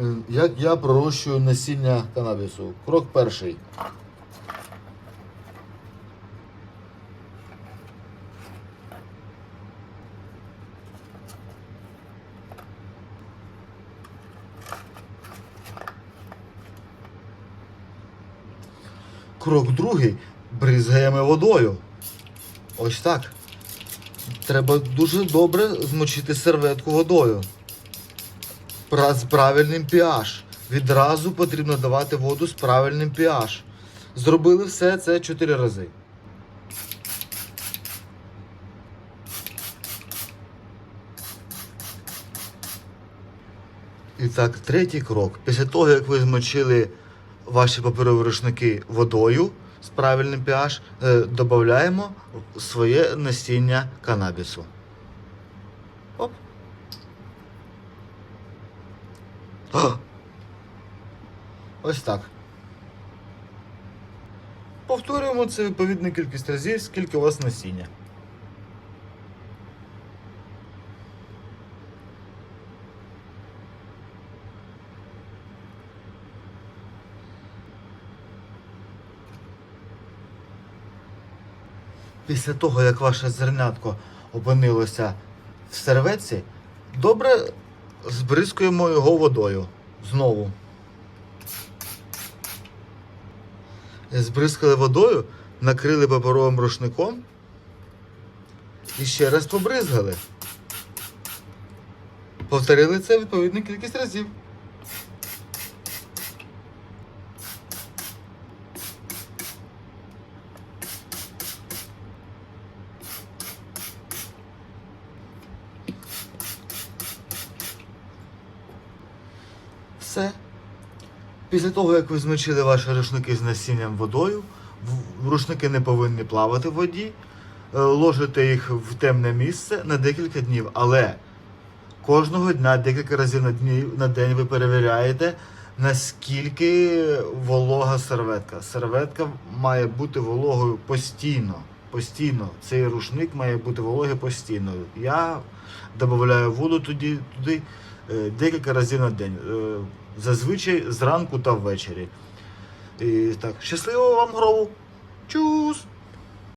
Е, Як я пророщую насіння канабісу? Крок перший. Крок другий. Бризгаємо водою. Ось так. Треба дуже добре змочити серветку водою. З правильним pH. Відразу потрібно давати воду з правильним pH. Зробили все це 4 рази. І так, третій крок. Після того, як ви змочили ваші паперові рушники водою з правильним pH, е, додаємо своє насіння канабісу. Оп. Ось так. Повторюємо це відповідну кількість разів, скільки у вас насіння. Після того, як ваше зернятко опинилося в серветці, добре збризкуємо його водою. Знову. Збризкали водою, накрили паперовим рушником і ще раз побризгали. Повторили це відповідну кількість разів. Все. Після того, як ви змочили ваші рушники з насінням водою, рушники не повинні плавати в воді, е, ложите їх в темне місце на декілька днів. Але кожного дня, декілька разів на, дні, на день ви перевіряєте, наскільки волога серветка. Серветка має бути вологою постійно. Постійно. Цей рушник має бути вологий постійно. Я додаю воду туди, туди декілька разів на день. Е, Зазвичай зранку та ввечері. І так, щасливого вам грову! Чус!